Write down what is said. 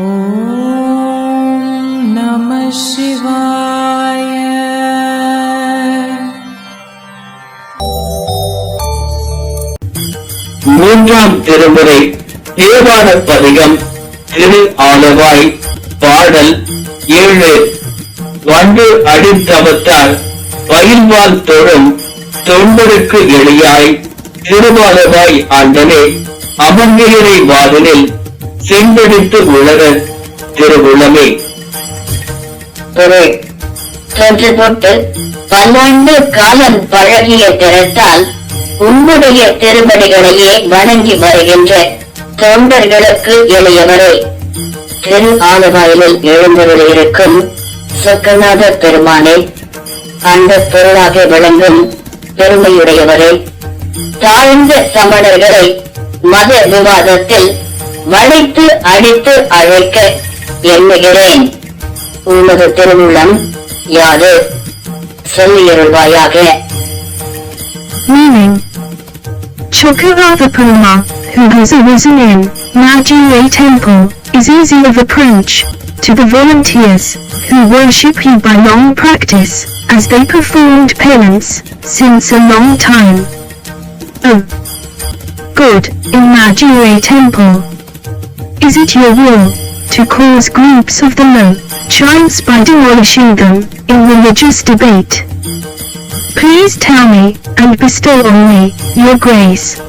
ஓம் நம சிவாய மூன்றாம் திருமுறை தேவார பதிகம் திரு ஆளவாய் பாடல் ஏழு. வண்டு அடித்தவத்தால் பயிர்வால் தொழும் தொண்டருக்கு எளியாய் திருமாலவாய் ஆண்டனே அமங்கியரை வாதலில் சென்றெடுத்து உலக திருவுளமே ஒரு தொன்று தொட்டு பல்லாண்டு காலம் பழகிய திறத்தால் உன்னுடைய திருமணிகளையே வணங்கி வருகின்ற தொண்டர்களுக்கு எளியவரே. திரு ஆலவாயிலில் எழுந்தவர்கள் இருக்கும் சொக்கநாத பெருமானே அந்த பொருளாக விளங்கும் பெருமையுடையவரே. தாழ்ந்த சமணர்களை மத விவாதத்தில் வளைத்து அடித்து அழைக்க எண்ணுகிறேன் உமது திருவுள்ளம் யாது சொல்லியருள்வாயாக Meaning Chokarava Purma, who has arisen in Najue Temple, is easy of approach to the volunteers who worship you by long practice, as they performed penance since a long time. Oh, good, in Najue Temple. Is it your will to cause groups of the low triumph by demolishing them in religious debate? Please tell me and bestow on me your grace.